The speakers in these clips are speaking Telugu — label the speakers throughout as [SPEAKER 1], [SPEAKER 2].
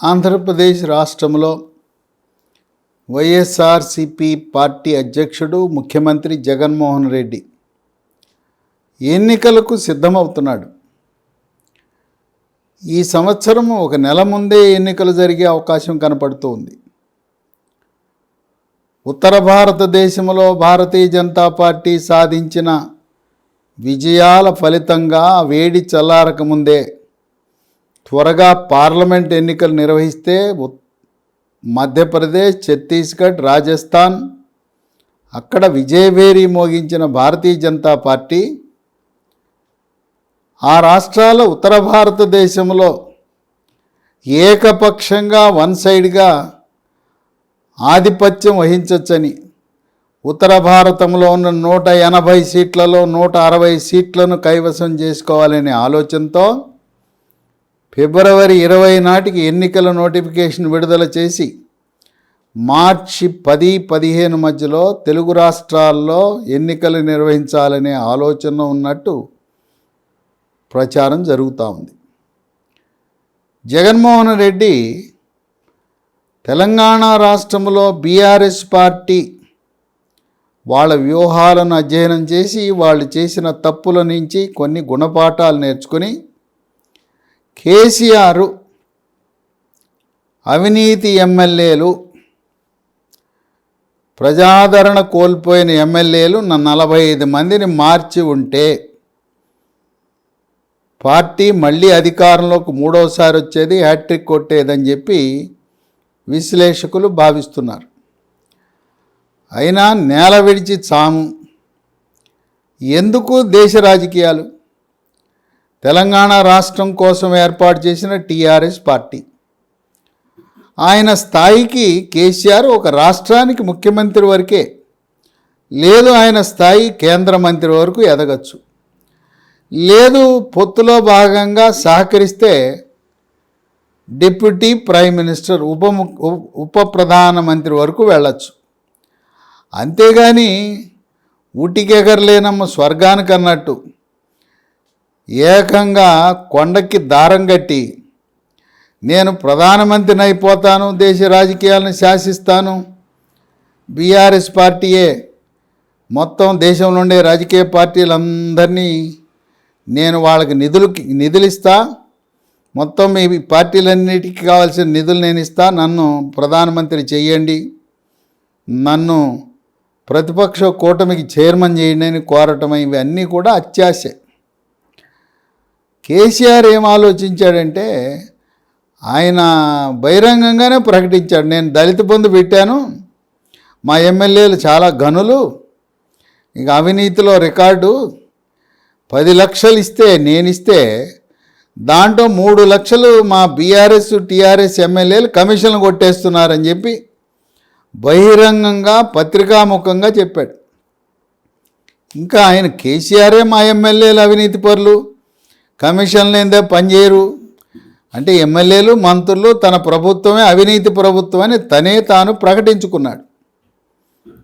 [SPEAKER 1] ఆంధ్రప్రదేశ్ రాష్ట్రంలో వైఎస్ఆర్సిపి పార్టీ అధ్యక్షుడు ముఖ్యమంత్రి జగన్మోహన్ రెడ్డి ఎన్నికలకు సిద్ధమవుతున్నాడు. ఈ సంవత్సరం ఒక నెల ముందే ఎన్నికలు జరిగే అవకాశం కనపడుతూ ఉంది ఉత్తర భారతదేశంలో భారతీయ జనతా పార్టీ సాధించిన విజయాల ఫలితంగా వేడి చల్లారకముందే ముందే త్వరగా పార్లమెంట్ ఎన్నికలు నిర్వహిస్తే ఉత్- మధ్యప్రదేశ్ ఛత్తీస్గఢ్ రాజస్థాన్ అక్కడ విజయవేరి మోగించిన భారతీయ జనతా పార్టీ ఆ రాష్ట్రాల ఉత్తర భారతదేశంలో ఏకపక్షంగా వన్ సైడ్గా ఆధిపత్యం వహించవచ్చని ఉత్తర భారతంలో ఉన్న నూట ఎనభై సీట్లలో నూట అరవై సీట్లను కైవసం చేసుకోవాలనే ఆలోచనతో ఫిబ్రవరి ఇరవై నాటికి ఎన్నికల నోటిఫికేషన్ విడుదల చేసి మార్చి పది పదిహేను మధ్యలో తెలుగు రాష్ట్రాల్లో ఎన్నికలు నిర్వహించాలనే ఆలోచన ఉన్నట్టు ప్రచారం జరుగుతూ ఉంది. జగన్మోహన్ రెడ్డి తెలంగాణ రాష్ట్రంలో బీఆర్ఎస్ పార్టీ వాళ్ళ వ్యూహాలను అధ్యయనం చేసి వాళ్ళు చేసిన తప్పుల నుంచి కొన్ని గుణపాఠాలు నేర్చుకుని కేసీఆర్ అవినీతి ఎమ్మెల్యేలు ప్రజాదరణ కోల్పోయిన ఎమ్మెల్యేలు నా నలభై ఐదు మందిని మార్చి ఉంటే పార్టీ మళ్ళీ అధికారంలోకి మూడోసారి వచ్చేది హ్యాట్రిక్ కొట్టేదని చెప్పి విశ్లేషకులు భావిస్తున్నారు. అయినా నేల విడిచి చాము. ఎందుకు దేశ రాజకీయాలు? తెలంగాణ రాష్ట్రం కోసం ఏర్పాటు చేసిన టీఆర్ఎస్ పార్టీ. ఆయన స్థాయికి కేసీఆర్ ఒక రాష్ట్రానికి ముఖ్యమంత్రి వరకే. లేదు ఆయన స్థాయి కేంద్ర మంత్రి వరకు ఎదగచ్చు. లేదు పొత్తులో భాగంగా సహకరిస్తే డిప్యూటీ ప్రైమ్ మినిస్టర్ ఉప ఉప ప్రధానమంత్రి వరకు వెళ్ళచ్చు. అంతేగాని ఊటికెగరలేనమ్మ స్వర్గానికి అన్నట్టు ఏకంగా కొండకి దారం కట్టి నేను ప్రధానమంత్రిని అయిపోతాను దేశ రాజకీయాలను శాసిస్తాను. బీఆర్ఎస్ పార్టీయే మొత్తం దేశంలో ఉండే రాజకీయ పార్టీలందరినీ నేను వాళ్ళకి నిధులు నిధులు ఇస్తా మొత్తం మీ పార్టీలన్నిటికీ కావాల్సిన నిధులు నేను ఇస్తా నన్ను ప్రధానమంత్రి చేయండి నన్ను ప్రతిపక్ష కూటమికి చైర్మన్ చేయండి అని కోరటం ఇవన్నీ కూడా అత్యాశే. కేసీఆర్ ఏం ఆలోచించాడంటే ఆయన బహిరంగంగానే ప్రకటించాడు. నేను దళిత బంధు పెట్టాను మా ఎమ్మెల్యేలు చాలా గనులు ఇక అవినీతిలో రికార్డు పది లక్షలు ఇస్తే నేను ఇస్తే దాంట్లో మూడు లక్షలు మా బీఆర్ఎస్ టీఆర్ఎస్ ఎమ్మెల్యేలు కమిషన్లు కొట్టేస్తున్నారని చెప్పి బహిరంగంగా పత్రికాముఖంగా చెప్పాడు. ఇంకా ఆయన కేసీఆరే మా ఎమ్మెల్యేలు అవినీతి పరులు. కమిషన్ లేదే పనిచేయరు అంటే ఎమ్మెల్యేలు మంత్రులు తన ప్రభుత్వమే అవినీతి ప్రభుత్వం అని తనే తాను ప్రకటించుకున్నాడు.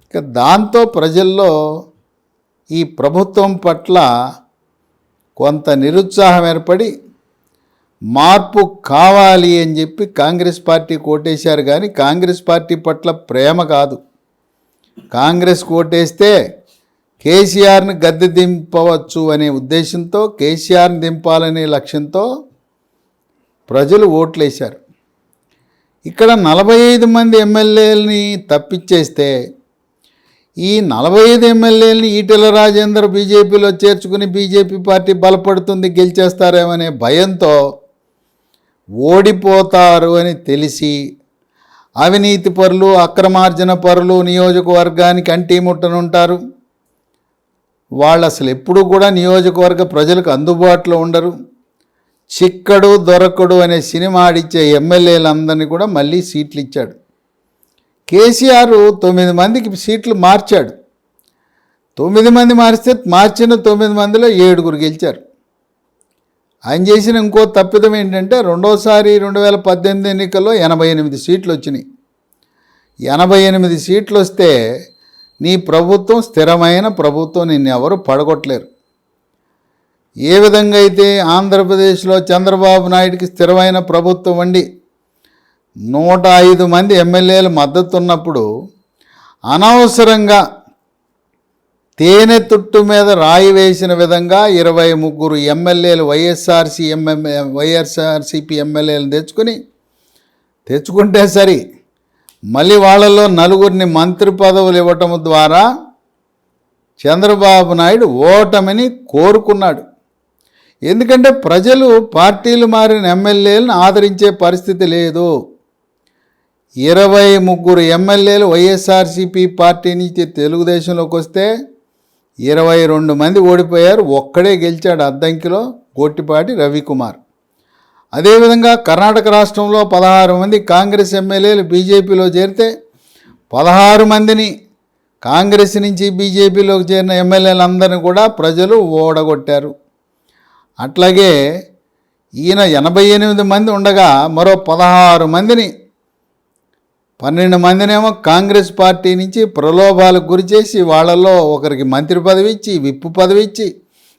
[SPEAKER 1] ఇక దాంతో ప్రజల్లో ఈ ప్రభుత్వం పట్ల కొంత నిరుత్సాహం ఏర్పడి మార్పు కావాలి అని చెప్పి కాంగ్రెస్ పార్టీ కోటేశారు కానీ కాంగ్రెస్ పార్టీ పట్ల ప్రేమ కాదు. కాంగ్రెస్ కోటేస్తే కేసీఆర్ని గద్దె దింపవచ్చు అనే ఉద్దేశంతో కేసీఆర్ని దింపాలనే లక్ష్యంతో ప్రజలు ఓట్లేశారు. ఇక్కడ నలభై ఐదు మంది ఎమ్మెల్యేలని తప్పించేస్తే ఈ నలభై ఐదు ఎమ్మెల్యేలని ఈటెల రాజేందర్ బీజేపీలో చేర్చుకుని బీజేపీ పార్టీ బలపడుతుంది గెలిచేస్తారేమనే భయంతో ఓడిపోతారు అని తెలిసి అవినీతి పరులు అక్రమార్జన పరులు నియోజకవర్గానికి అంటీముట్టనుంటారు. వాళ్ళు అసలు ఎప్పుడూ కూడా నియోజకవర్గ ప్రజలకు అందుబాటులో ఉండరు. చిక్కడు దొరకడు అనే సినిమా ఆడిచ్చే ఎమ్మెల్యేలందరినీ కూడా మళ్ళీ సీట్లు ఇచ్చాడు కేసీఆర్ తొమ్మిది మందికి సీట్లు మార్చాడు. తొమ్మిది మంది మారిస్తే మార్చిన తొమ్మిది మందిలో ఏడుగురు గెలిచారు. ఆయన చేసిన ఇంకో తప్పిదం ఏంటంటే రెండోసారి రెండు వేల పద్దెనిమిది ఎన్నికల్లో ఎనభై ఎనిమిది సీట్లు వచ్చినాయి ఎనభై ఎనిమిది సీట్లు వస్తే నీ ప్రభుత్వం స్థిరమైన ప్రభుత్వం నిన్ను ఎవరు పడగొట్టలేరు. ఏ విధంగా అయితే ఆంధ్రప్రదేశ్లో చంద్రబాబు నాయుడికి స్థిరమైన ప్రభుత్వం వండి నూట ఐదు మంది ఎమ్మెల్యేలు మద్దతు ఉన్నప్పుడు అనవసరంగా తేనె తుట్టు మీద రాయి వేసిన విధంగా ఇరవై ముగ్గురు ఎమ్మెల్యేలు వైఎస్ఆర్సీ ఎంఎంఏ వైఎస్ఆర్సీపీ ఎమ్మెల్యేలు తెచ్చుకొని తెచ్చుకుంటే సరి. మళ్ళీ వాళ్ళలో నలుగురిని మంత్రి పదవులు ఇవ్వటం ద్వారా చంద్రబాబు నాయుడు ఓటమిని కోరుకున్నాడు. ఎందుకంటే ప్రజలు పార్టీలు మారిన ఎమ్మెల్యేలను ఆదరించే పరిస్థితి లేదు. ఇరవై ముగ్గురు ఎమ్మెల్యేలు వైఎస్ఆర్సీపీ పార్టీ నుంచి తెలుగుదేశంలోకి వస్తే ఇరవై రెండు మంది ఓడిపోయారు. ఒక్కడే గెలిచాడు అద్దంకిలో గోట్టిపాటి రవికుమార్. అదేవిధంగా కర్ణాటక రాష్ట్రంలో పదహారు మంది కాంగ్రెస్ ఎమ్మెల్యేలు బీజేపీలో చేరితే పదహారు మందిని కాంగ్రెస్ నుంచి బీజేపీలోకి చేరిన ఎమ్మెల్యేలందరినీ కూడా ప్రజలు ఓడగొట్టారు. అట్లాగే ఈయన ఎనభై ఎనిమిది మంది ఉండగా మరో పదహారు మందిని పన్నెండు మందినేమో కాంగ్రెస్ పార్టీ నుంచి ప్రలోభాలకు గురి చేసి వాళ్ళల్లో ఒకరికి మంత్రి పదవి ఇచ్చి విప్పు పదవి ఇచ్చి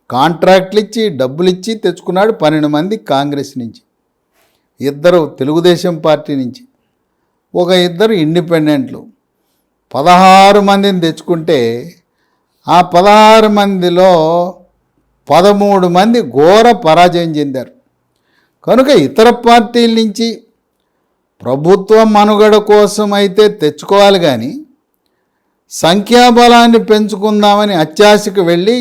[SPEAKER 1] కాంట్రాక్ట్లు ఇచ్చి డబ్బులు ఇచ్చి తెచ్చుకున్నాడు పన్నెండు మంది కాంగ్రెస్ నుంచి. ఇద్దరు తెలుగుదేశం పార్టీ నుంచి ఒక ఇద్దరు ఇండిపెండెంట్లు పదహారు మందిని తెచ్చుకుంటే ఆ పదహారు మందిలో పదమూడు మంది ఘోర పరాజయం చెందారు. కనుక ఇతర పార్టీల నుంచి ప్రభుత్వ మనుగడ కోసం అయితే తెచ్చుకోవాలి కానీ సంఖ్యాబలాన్ని పెంచుకుందామని అత్యాశకు వెళ్ళి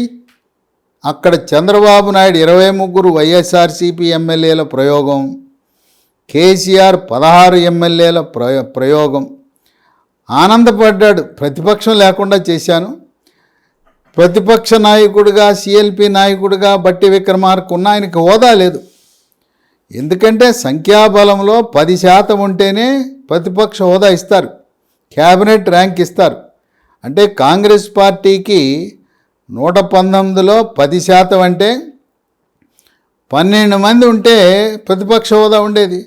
[SPEAKER 1] అక్కడ చంద్రబాబు నాయుడు ఇరవై ముగ్గురు వైఎస్ఆర్సీపీ ఎమ్మెల్యేల ప్రయోగం కేసీఆర్ పదహారు ఎమ్మెల్యేల ప్రయో ప్రయోగం. ఆనందపడ్డాడు. ప్రతిపక్షం లేకుండా చేశాను. ప్రతిపక్ష నాయకుడిగా సిఎల్పి నాయకుడిగా బట్టి విక్రమార్క ఉన్న ఆయనకి హోదా లేదు. ఎందుకంటే సంఖ్యాబలంలో పది శాతం ఉంటేనే ప్రతిపక్ష హోదా ఇస్తారు. క్యాబినెట్ ర్యాంక్ ఇస్తారు. అంటే కాంగ్రెస్ పార్టీకి నూట పంతొమ్మిదిలో పది శాతం అంటే పన్నెండు మంది ఉంటే ప్రతిపక్ష హోదా ఉండేది.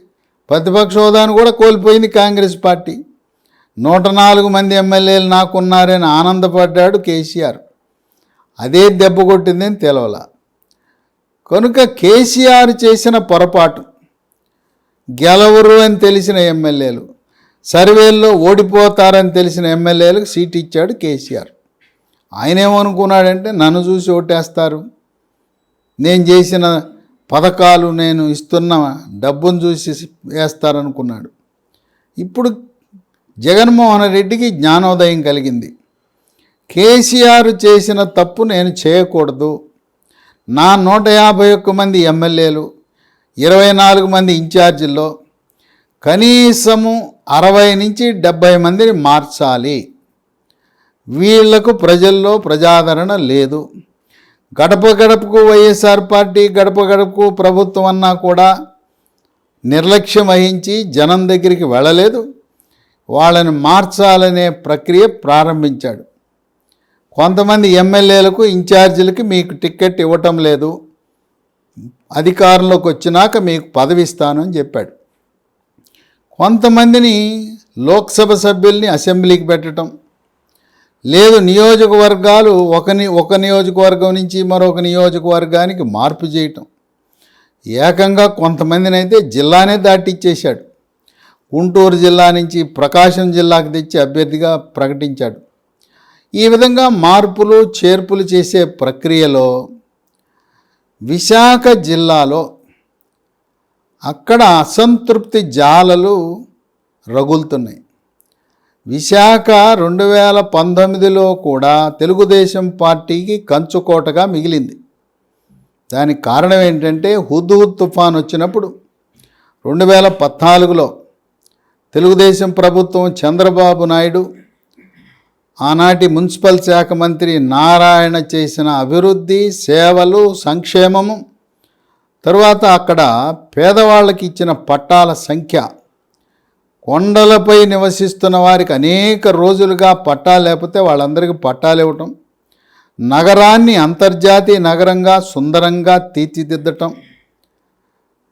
[SPEAKER 1] ప్రతిపక్ష హోదాను కూడా కోల్పోయింది కాంగ్రెస్ పార్టీ. నూట నాలుగు మంది ఎమ్మెల్యేలు నాకున్నారని ఆనందపడ్డాడు కేసీఆర్. అదే దెబ్బ కొట్టిందని తెలవల. కనుక కేసీఆర్ చేసిన పొరపాటు గెలవరు అని తెలిసిన ఎమ్మెల్యేలు సర్వేల్లో ఓడిపోతారని తెలిసిన ఎమ్మెల్యేలకు సీట్ ఇచ్చాడు కేసీఆర్. ఆయన ఏమనుకున్నాడంటే నన్ను చూసి ఓటేస్తారు. నేను చేసిన పథకాలు నేను ఇస్తున్న డబ్బును చూసి వేస్తారనుకున్నాడు. ఇప్పుడు జగన్మోహన్ రెడ్డికి జ్ఞానోదయం కలిగింది. కేసీఆర్ చేసిన తప్పు నేను చేయకూడదు. నా నూట యాభై ఒక్క మంది ఎమ్మెల్యేలు ఇరవై నాలుగు మంది ఇన్ఛార్జీల్లో కనీసము అరవై నుంచి డెబ్భై మందిని మార్చాలి. వీళ్ళకు ప్రజల్లో ప్రజాదరణ లేదు. గడప గడపకు వైఎస్ఆర్ పార్టీ గడప గడపకు ప్రభుత్వం అన్నా కూడా నిర్లక్ష్యం వహించి జనం దగ్గరికి వెళ్ళలేదు. వాళ్ళని మార్చాలనే ప్రక్రియ ప్రారంభించాడు. కొంతమంది ఎమ్మెల్యేలకు ఇన్ఛార్జీలకి మీకు టికెట్ ఇవ్వటం లేదు. అధికారంలోకి వచ్చినాక మీకు పదవి ఇస్తాను అని చెప్పాడు. కొంతమందిని లోక్సభ సభ్యుల్ని అసెంబ్లీకి పెట్టడం లేదు నియోజకవర్గాలు ఒకని ఒక నియోజకవర్గం నుంచి మరొక నియోజకవర్గానికి మార్పు చేయటం. ఏకంగా కొంతమందిని అయితే జిల్లానే దాటిచ్చేశాడు. గుంటూరు జిల్లా నుంచి ప్రకాశం జిల్లాకు తెచ్చి అభ్యర్థిగా ప్రకటించాడు. ఈ విధంగా మార్పులు చేర్పులు చేసే ప్రక్రియలో విశాఖ జిల్లాలో అక్కడ అసంతృప్తి జాలలు రగులుతున్నాయి. విశాఖ రెండు వేల పంతొమ్మిదిలో కూడా తెలుగుదేశం పార్టీకి కంచుకోటగా మిగిలింది. దానికి కారణం ఏంటంటే హుద్హుద్ తుఫాన్ వచ్చినప్పుడు రెండు వేల పద్నాలుగులో తెలుగుదేశం ప్రభుత్వం చంద్రబాబు నాయుడు ఆనాటి మున్సిపల్ శాఖ మంత్రి నారాయణ చేసిన అభివృద్ధి సేవలు సంక్షేమము తరువాత అక్కడ పేదవాళ్ళకి ఇచ్చిన పట్టాల సంఖ్య కొండలపై నివసిస్తున్న వారికి అనేక రోజులుగా పట్టా లేకపోతే వాళ్ళందరికీ పట్టాలు ఇవ్వటం నగరాన్ని అంతర్జాతీయ నగరంగా సుందరంగా తీర్చిదిద్దటం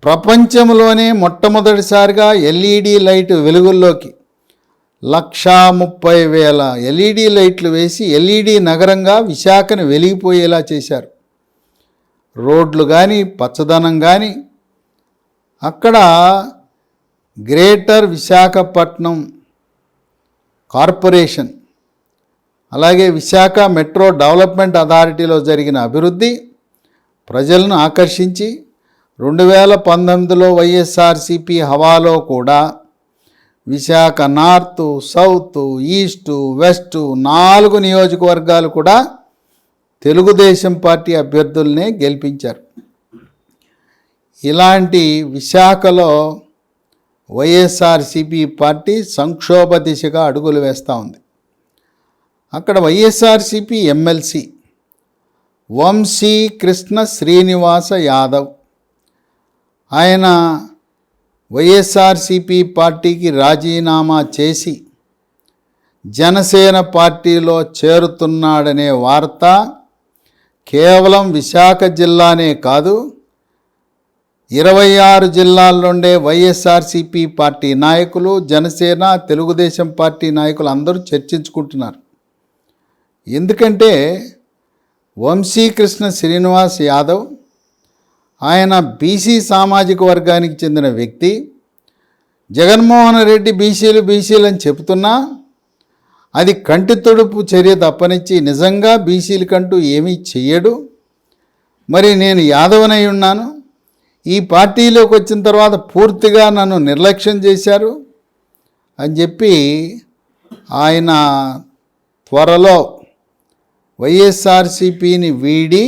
[SPEAKER 1] ప్రపంచంలోనే మొట్టమొదటిసారిగా ఎల్ఈడి లైట్ వెలుగుల్లోకి లక్షా ముప్పై వేల ఎల్ఈడి లైట్లు వేసి ఎల్ఈడి నగరంగా విశాఖను వెలిగిపోయేలా చేశారు. రోడ్లు కానీ పచ్చదనం కానీ అక్కడ గ్రేటర్ విశాఖపట్నం కార్పొరేషన్ అలాగే విశాఖ మెట్రో డెవలప్మెంట్ అథారిటీలో జరిగిన అభివృద్ధి ప్రజలను ఆకర్షించి రెండు వేల పంతొమ్మిదిలో వైఎస్ఆర్సిపి హవాలో కూడా Visakha north south east west నాలుగు నియోజకవర్గాలు కూడా తెలుగుదేశం పార్టీ అభ్యర్థుల్నే గెలిపించారు. ఇలాంటి విశాఖలో వైఎస్ఆర్సిపి పార్టీ సంక్షోభ దిశగా అడుగులు వేస్తూ ఉంది. అక్కడ వైఎస్ఆర్సిపి ఎమ్మెల్సీ వంశీ కృష్ణ శ్రీనివాస యాదవ్. ఆయన వైఎస్ఆర్సిపి పార్టీకి రాజీనామా చేసి జనసేన పార్టీలో చేరుతున్నాడనే వార్త కేవలం విశాఖ జిల్లానే కాదు ఇరవై ఆరు జిల్లాల్లోండే వైఎస్ఆర్సిపి పార్టీ నాయకులు జనసేన తెలుగుదేశం పార్టీ నాయకులు అందరూ చర్చించుకుంటున్నారు. ఎందుకంటే వంశీకృష్ణ శ్రీనివాస్ యాదవ్ ఆయన బీసీ సామాజిక వర్గానికి చెందిన వ్యక్తి. జగన్మోహన్ రెడ్డి బీసీలు బీసీలు అని చెబుతున్నా అది కంటి తొడుపు చర్య తప్పనిచ్చి నిజంగా బీసీలకంటూ ఏమీ చెయ్యడు. మరి నేను యాదవనై ఉన్నాను. ఈ పార్టీలోకి వచ్చిన తర్వాత పూర్తిగా నన్ను నిర్లక్ష్యం చేశారు అని చెప్పి ఆయన త్వరలో వైఎస్ఆర్సిపిని వీడి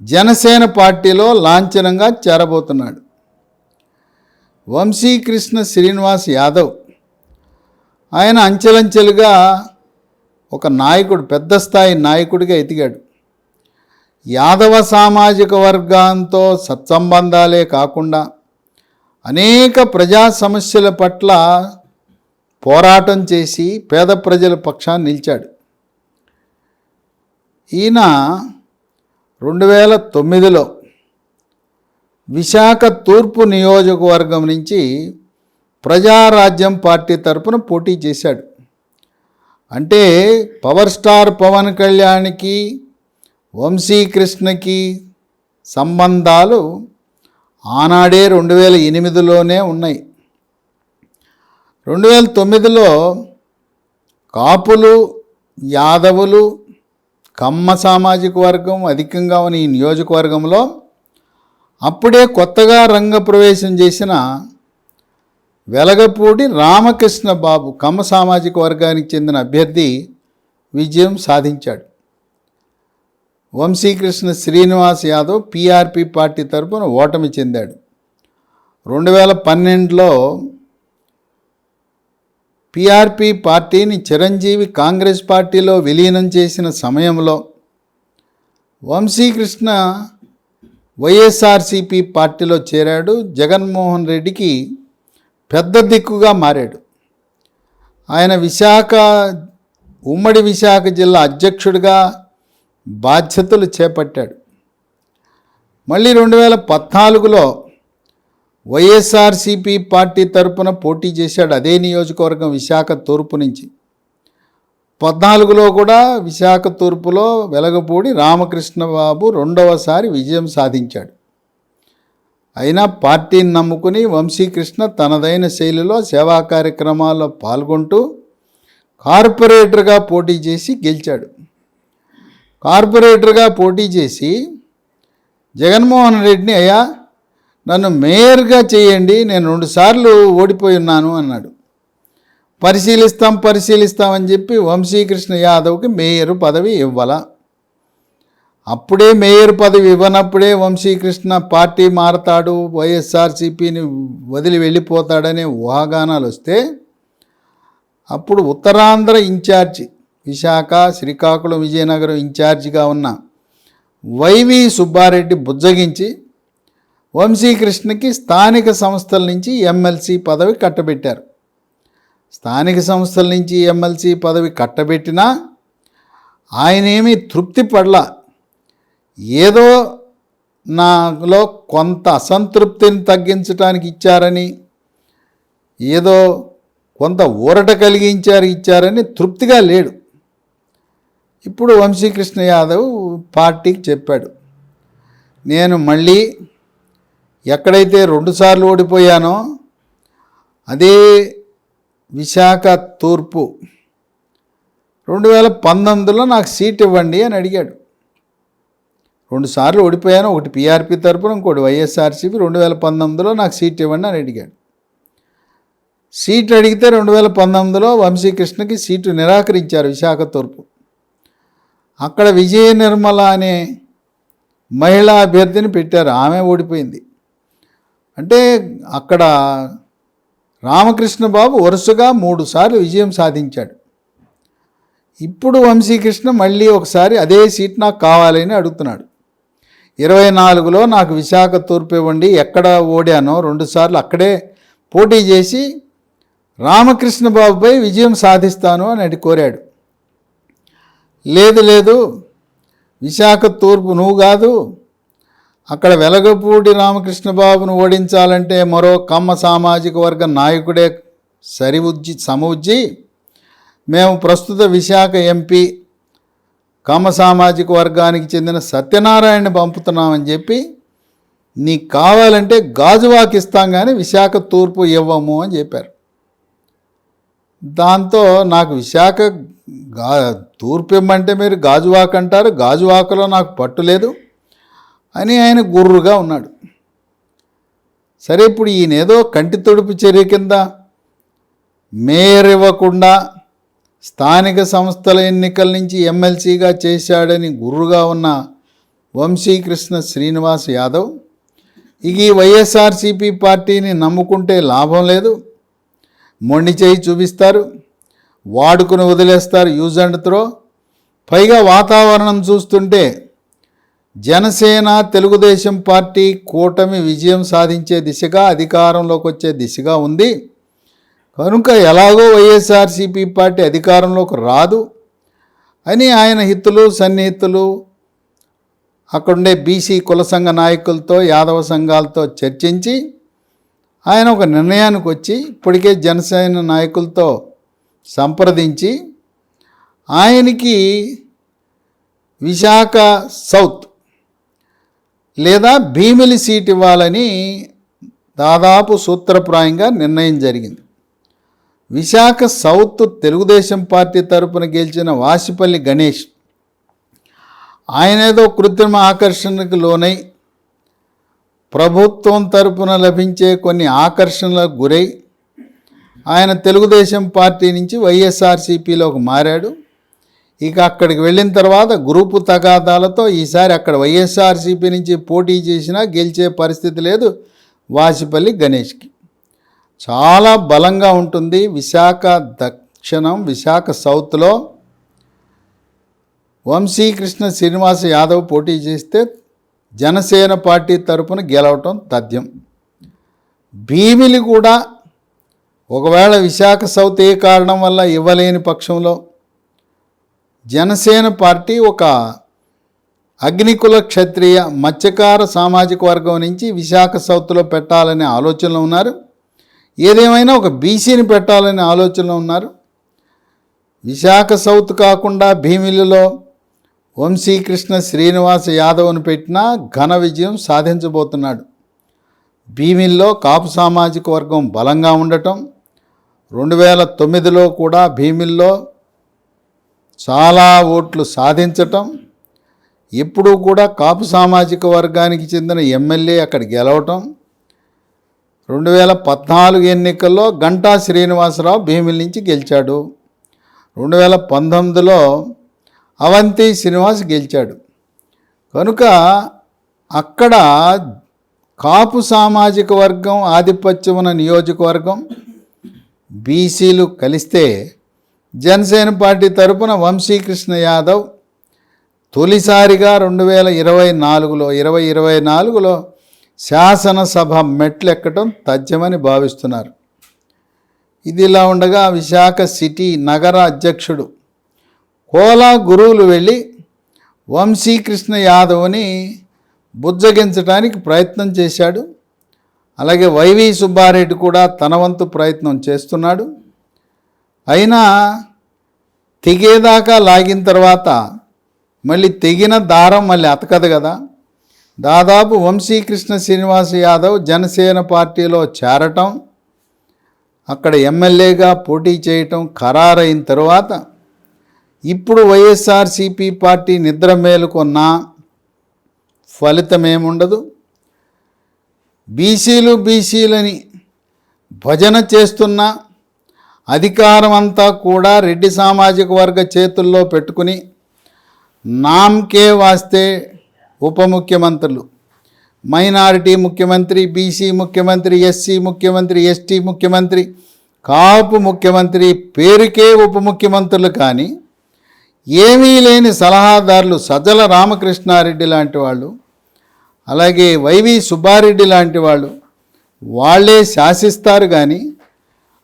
[SPEAKER 1] జనసేన పార్టీలో లాంఛనంగా చేరబోతున్నాడు. వంశీకృష్ణ శ్రీనివాస్ యాదవ్ ఆయన అంచెలంచెలుగా ఒక నాయకుడు పెద్ద స్థాయి నాయకుడిగా ఎదిగాడు. యాదవ సామాజిక వర్గంతో సత్సంబంధాలే కాకుండా అనేక ప్రజా సమస్యల పట్ల పోరాటం చేసి పేద ప్రజల పక్షాన్ని నిలిచాడు. ఈయన రెండు వేల తొమ్మిదిలో విశాఖ తూర్పు నియోజకవర్గం నుంచి ప్రజారాజ్యం పార్టీ తరపున పోటీ చేశాడు. అంటే పవర్ స్టార్ పవన్ కళ్యాణ్కి వంశీకృష్ణకి సంబంధాలు ఆనాడే రెండు వేల ఎనిమిదిలోనే ఉన్నాయి. రెండు వేల తొమ్మిదిలో కాపులు యాదవులు కమ్మ సామాజిక వర్గం అధికంగా ఉన్న ఈ నియోజకవర్గంలో అప్పుడే కొత్తగా రంగప్రవేశం చేసిన వెలగపూడి రామకృష్ణ బాబు కమ్మ సామాజిక వర్గానికి చెందిన అభ్యర్థి విజయం సాధించాడు. వంశీకృష్ణ శ్రీనివాస్ యాదవ్ పీఆర్పీ పార్టీ తరపున ఓటమి చెందాడు. రెండు వేల పన్నెండులో పీఆర్పీ పార్టీని చిరంజీవి కాంగ్రెస్ పార్టీలో విలీనం చేసిన సమయంలో వంశీకృష్ణ వైఎస్ఆర్సిపి పార్టీలో చేరాడు. జగన్మోహన్ రెడ్డికి పెద్ద దిక్కుగా మారాడు. ఆయన విశాఖ ఉమ్మడి విశాఖ జిల్లా అధ్యక్షుడిగా బాధ్యతలు చేపట్టాడు. మళ్ళీ రెండు వేల పద్నాలుగులో వైఎస్ఆర్సిపి పార్టీ తరపున పోటీ చేశాడు అదే నియోజకవర్గం విశాఖ తూర్పు నుంచి. పద్నాలుగులో కూడా విశాఖ తూర్పులో వెలగపూడి రామకృష్ణబాబు రెండవసారి విజయం సాధించాడు. అయినా పార్టీని నమ్ముకుని వంశీకృష్ణ తనదైన శైలిలో సేవా కార్యక్రమాల్లో పాల్గొంటూ కార్పొరేటర్గా పోటీ చేసి గెలిచాడు. కార్పొరేటర్గా పోటీ చేసి జగన్మోహన్ రెడ్డిని అయ్యా నన్ను మేయర్గా చేయండి నేను రెండుసార్లు ఓడిపోయి ఉన్నాను అన్నాడు. పరిశీలిస్తాం పరిశీలిస్తామని చెప్పి వంశీకృష్ణ యాదవ్కి మేయర్ పదవి ఇవ్వాల? అప్పుడే మేయర్ పదవి ఇవ్వనప్పుడే వంశీకృష్ణ పార్టీ మారతాడు వైఎస్ఆర్సీపీని వదిలి వెళ్ళిపోతాడనే ఊహాగానాలు వస్తే అప్పుడు ఉత్తరాంధ్ర ఇన్ఛార్జి విశాఖ శ్రీకాకుళం విజయనగరం ఇన్ఛార్జిగా ఉన్న వైవి సుబ్బారెడ్డి బుజ్జగించి వంశీకృష్ణకి స్థానిక సంస్థల నుంచి ఎమ్మెల్సీ పదవి కట్టబెట్టారు. స్థానిక సంస్థల నుంచి ఎమ్మెల్సీ పదవి కట్టబెట్టినా ఆయనేమీ తృప్తి పడలా. ఏదో నాలో కొంత అసంతృప్తిని తగ్గించడానికి ఇచ్చారని ఏదో కొంత ఊరట కలిగించారు ఇచ్చారని తృప్తిగా లేడు. ఇప్పుడు వంశీకృష్ణ యాదవ్ పార్టీకి చెప్పాడు. నేను మళ్ళీ ఎక్కడైతే రెండుసార్లు ఓడిపోయానో అదే విశాఖ తూర్పు రెండు వేల పంతొమ్మిదిలో నాకు సీట్ ఇవ్వండి అని అడిగాడు. రెండుసార్లు ఓడిపోయాను ఒకటి పీఆర్పీ తరపున ఇంకోటి వైఎస్ఆర్సీపీ రెండు వేల పంతొమ్మిదిలో నాకు సీట్ ఇవ్వండి అని అడిగాడు. సీట్ అడిగితే రెండు వేల పంతొమ్మిదిలో వంశీకృష్ణకి సీటు నిరాకరించారు విశాఖ తూర్పు. అక్కడ విజయ నిర్మల అనే మహిళా అభ్యర్థిని పెట్టారు. ఆమె ఓడిపోయింది. అంటే అక్కడ రామకృష్ణ బాబు వరుసగా మూడుసార్లు విజయం సాధించాడు. ఇప్పుడు వంశీకృష్ణ మళ్ళీ ఒకసారి అదే సీట్ నాకు కావాలని అడుగుతున్నాడు. ఇరవై నాలుగులో నాకు విశాఖ తూర్పు ఇవ్వండి ఎక్కడ ఓడానో రెండుసార్లు అక్కడే పోటీ చేసి రామకృష్ణ బాబుపై విజయం సాధిస్తాను అని అడి కోరాడు. లేదు లేదు. విశాఖ తూర్పు నువ్వు కాదు. అక్కడ వెలగపూడి రామకృష్ణ బాబును ఓడించాలంటే మరో కమ్మ సామాజిక వర్గ నాయకుడే సరి ఉజ్జి సమవుజ్జి. మేము ప్రస్తుత విశాఖ ఎంపీ కమ్మ సామాజిక వర్గానికి చెందిన సత్యనారాయణని పంపుతున్నామని చెప్పి నీకు కావాలంటే గాజువాకిస్తాం కానీ విశాఖ తూర్పు ఇవ్వము అని చెప్పారు. దాంతో నాకు విశాఖ గా తూర్పిమ్మంటే మీరు గాజువాక్ అంటారు గాజువాకలో నాకు పట్టు లేదు అని ఆయన గుర్రుగా ఉన్నాడు. సరే ఇప్పుడు ఈయన ఏదో కంటి తుడుపు చర్య కింద మేయర్ ఇవ్వకుండా స్థానిక సంస్థల ఎన్నికల నుంచి ఎమ్మెల్సీగా చేశాడని గుర్రుగా ఉన్న వంశీకృష్ణ శ్రీనివాస్ యాదవ్ ఇక ఈ వైఎస్ఆర్సీపీ పార్టీని నమ్ముకుంటే లాభం లేదు. మొండి చేయి చూపిస్తారు వాడుకుని వదిలేస్తారు యూజ్ అండ్ త్రో. పైగా వాతావరణం చూస్తుంటే జనసేన తెలుగుదేశం పార్టీ కూటమి విజయం సాధించే దిశగా అధికారంలోకి వచ్చే దిశగా ఉంది. కనుక ఎలాగో వైఎస్ఆర్సీపీ పార్టీ అధికారంలోకి రాదు అని ఆయన హితులు సన్నిహితులు అక్కడుండే బీసీ కుల సంఘ నాయకులతో యాదవ సంఘాలతో చర్చించి ఆయన ఒక నిర్ణయానికి వచ్చి ఇప్పటికే జనసేన నాయకులతో సంప్రదించి ఆయనకి విశాఖ సౌత్ లేదా భీమిలి సీట్ ఇవ్వాలని దాదాపు సూత్రప్రాయంగా నిర్ణయం జరిగింది. విశాఖ సౌత్ తెలుగుదేశం పార్టీ తరపున గెలిచిన వాసిపల్లి గణేష్ ఆయన ఏదో కృత్రిమ ఆకర్షణకు లోనై ప్రభుత్వం తరపున లభించే కొన్ని ఆకర్షణలకు గురై ఆయన తెలుగుదేశం పార్టీ నుంచి వైఎస్ఆర్సీపీలోకి మారాడు. ఇక అక్కడికి వెళ్ళిన తర్వాత గ్రూపు తగాదాలతో ఈసారి అక్కడ వైఎస్ఆర్సీపీ నుంచి పోటీ చేసినా గెలిచే పరిస్థితి లేదు వాసిపల్లి గణేష్కి. చాలా బలంగా ఉంటుంది విశాఖ దక్షిణం విశాఖ సౌత్లో. వంశీకృష్ణ శ్రీనివాస యాదవ్ పోటీ చేస్తే జనసేన పార్టీ తరపున గెలవటం తథ్యం. భీమిలి కూడా ఒకవేళ విశాఖ సౌత్ ఏ కారణం వల్ల ఇవ్వలేని పక్షంలో జనసేన పార్టీ ఒక అగ్నికుల క్షత్రియ మత్స్యకార సామాజిక వర్గం నుంచి విశాఖ సౌత్లో పెట్టాలనే ఆలోచనలో ఉన్నారు. ఏదేమైనా ఒక బీసీని పెట్టాలనే ఆలోచనలో ఉన్నారు. విశాఖ సౌత్ కాకుండా భీమిలిలో వంశీకృష్ణ శ్రీనివాస యాదవ్ను పెట్టినా ఘన విజయం సాధించబోతున్నాడు. భీమిల్లో కాపు సామాజిక వర్గం బలంగా ఉండటం రెండు వేల తొమ్మిదిలో కూడా భీమిల్లో చాలా ఓట్లు సాధించటం ఎప్పుడూ కూడా కాపు సామాజిక వర్గానికి చెందిన ఎమ్మెల్యే అక్కడ గెలవటం రెండు వేల పద్నాలుగు ఎన్నికల్లో గంటా శ్రీనివాసరావు భీమిల నుంచి గెలిచాడు. రెండు వేల పంతొమ్మిదిలో అవంతి శ్రీనివాస్ గెలిచాడు. కనుక అక్కడ కాపు సామాజిక వర్గం ఆధిపత్యం ఉన్న నియోజకవర్గం బీసీలు కలిస్తే జనసేన పార్టీ తరపున వంశీకృష్ణ యాదవ్ తొలిసారిగా రెండు వేల ఇరవై నాలుగులో ఇరవై ఇరవై నాలుగులో శాసనసభ మెట్లెక్కటం తథ్యమని భావిస్తున్నారు. ఇది ఇలా ఉండగా విశాఖ సిటీ నగర అధ్యక్షుడు కోలా గురువులు వెళ్ళి వంశీకృష్ణ యాదవ్ని బుజ్జగించడానికి ప్రయత్నం చేశాడు. అలాగే వైవి సుబ్బారెడ్డి కూడా తన వంతు ప్రయత్నం చేస్తున్నాడు. అయినా తెగేదాకా లాగిన తర్వాత మళ్ళీ తెగిన దారం మళ్ళీ అతకదు కదా. దాదాపు వంశీకృష్ణ శ్రీనివాస్ యాదవ్ జనసేన పార్టీలో చేరటం అక్కడ ఎమ్మెల్యేగా పోటీ చేయటం ఖరారైన తరువాత ఇప్పుడు వైఎస్ఆర్సిపి పార్టీ నిద్ర మేలుకొన్నా ఫలితం ఏముండదు బీసీలు బీసీలని భజన చేస్తున్న అధికారం అంతా కూడా రెడ్డి సామాజిక వర్గ చేతుల్లో పెట్టుకుని నామ్కే వాస్తే ఉప ముఖ్యమంత్రులు. మైనారిటీ ముఖ్యమంత్రి బీసీ ముఖ్యమంత్రి ఎస్సీ ముఖ్యమంత్రి ఎస్టీ ముఖ్యమంత్రి కాపు ముఖ్యమంత్రి పేరుకే ఉప ముఖ్యమంత్రులు కానీ ఏమీ లేని సలహాదారులు సజ్జల రామకృష్ణారెడ్డి లాంటి వాళ్ళు అలాగే వైవి సుబ్బారెడ్డి లాంటి వాళ్ళు వాళ్ళే శాసిస్తారు కానీ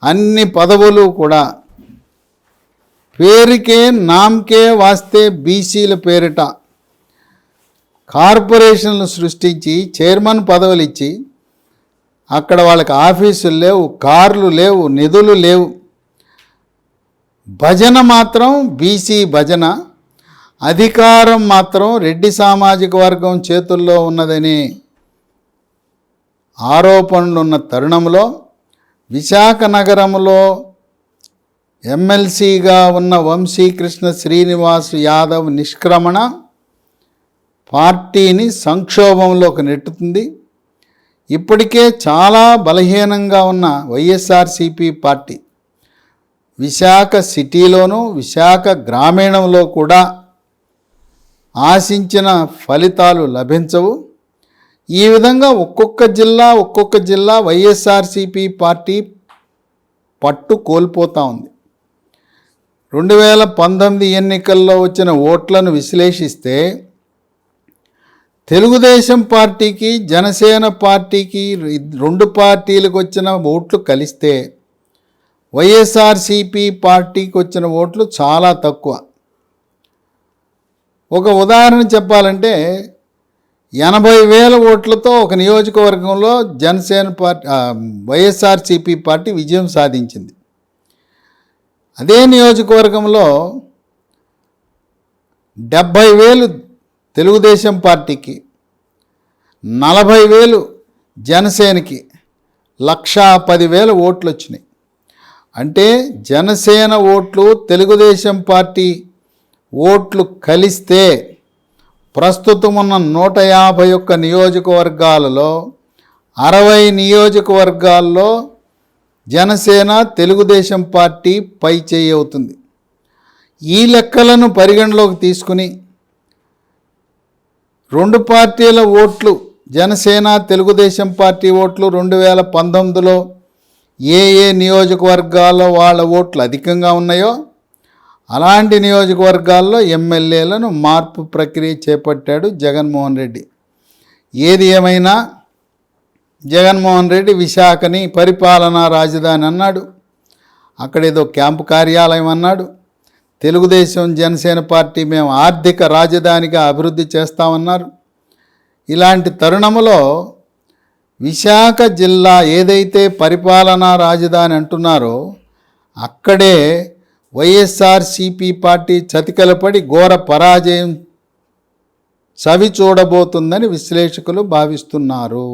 [SPEAKER 1] అన్ని పదవులు కూడా పేరుకే నామ్కే వాస్తే బీసీల పేరిట కార్పొరేషన్లు సృష్టించి చైర్మన్ పదవులు ఇచ్చి అక్కడ వాళ్ళకి ఆఫీసులు లేవు కార్లు లేవు నిధులు లేవు. భజన మాత్రం బీసీ భజన అధికారం మాత్రం రెడ్డి సామాజిక వర్గం చేతుల్లో ఉన్నదని ఆరోపణలున్న తరుణంలో విశాఖ నగరంలో ఎమ్మెల్సీగా ఉన్న వంశీకృష్ణ శ్రీనివాస్ యాదవ్ నిష్క్రమణ పార్టీని సంక్షోభంలోకి నెట్టుతుంది. ఇప్పటికే చాలా బలహీనంగా ఉన్న వైఎస్ఆర్సిపి పార్టీ విశాఖ సిటీలోనూ విశాఖ గ్రామీణంలో కూడా ఆశించిన ఫలితాలు లభించవు. ఈ విధంగా ఒక్కొక్క జిల్లా ఒక్కొక్క జిల్లా వైఎస్ఆర్సిపి పార్టీ పట్టు కోల్పోతూ ఉంది. రెండు వేల పంతొమ్మిది ఎన్నికల్లో వచ్చిన ఓట్లను విశ్లేషిస్తే తెలుగుదేశం పార్టీకి జనసేన పార్టీకి రెండు పార్టీలకు వచ్చిన ఓట్లు కలిస్తే వైఎస్ఆర్సిపి పార్టీకి వచ్చిన ఓట్లు చాలా తక్కువ. ఒక ఉదాహరణ చెప్పాలంటే ఎనభై వేల ఓట్లతో ఒక నియోజకవర్గంలో జనసేన పార్టీ వైఎస్ఆర్సిపి పార్టీ విజయం సాధించింది. అదే నియోజకవర్గంలో డెబ్భై వేలు తెలుగుదేశం పార్టీకి నలభై వేలు జనసేనకి లక్షా పదివేల ఓట్లు వచ్చినాయి అంటే జనసేన ఓట్లు తెలుగుదేశం పార్టీ ఓట్లు కలిస్తే ప్రస్తుతం ఉన్న నూట యాభై ఒక్క నియోజకవర్గాలలో అరవై నియోజకవర్గాల్లో జనసేన తెలుగుదేశం పార్టీ పై చేయి అవుతుంది. ఈ లెక్కలను పరిగణలోకి తీసుకుని రెండు పార్టీల ఓట్లు జనసేన తెలుగుదేశం పార్టీ ఓట్లు రెండు వేల పంతొమ్మిదిలో ఏ ఏ నియోజకవర్గాల్లో వాళ్ళ ఓట్లు అధికంగా ఉన్నాయో అలాంటి నియోజకవర్గాల్లో ఎమ్మెల్యేలను మార్పు ప్రక్రియ చేపట్టాడు జగన్మోహన్ రెడ్డి. ఏది ఏమైనా జగన్మోహన్ రెడ్డి విశాఖని పరిపాలనా రాజధాని అన్నాడు. అక్కడేదో క్యాంపు కార్యాలయం అన్నాడు. తెలుగుదేశం జనసేన పార్టీ మేము ఆర్థిక రాజధానిగా అభివృద్ధి చేస్తామన్నారు. ఇలాంటి తరుణములో విశాఖ జిల్లా ఏదైతే పరిపాలనా రాజధాని అంటున్నారో అక్కడే వైఎస్ఆర్సిపి పార్టీ చతికలపడి ఘోర పరాజయం చవి చూడబోతుందని విశ్లేషకులు భావిస్తున్నారు.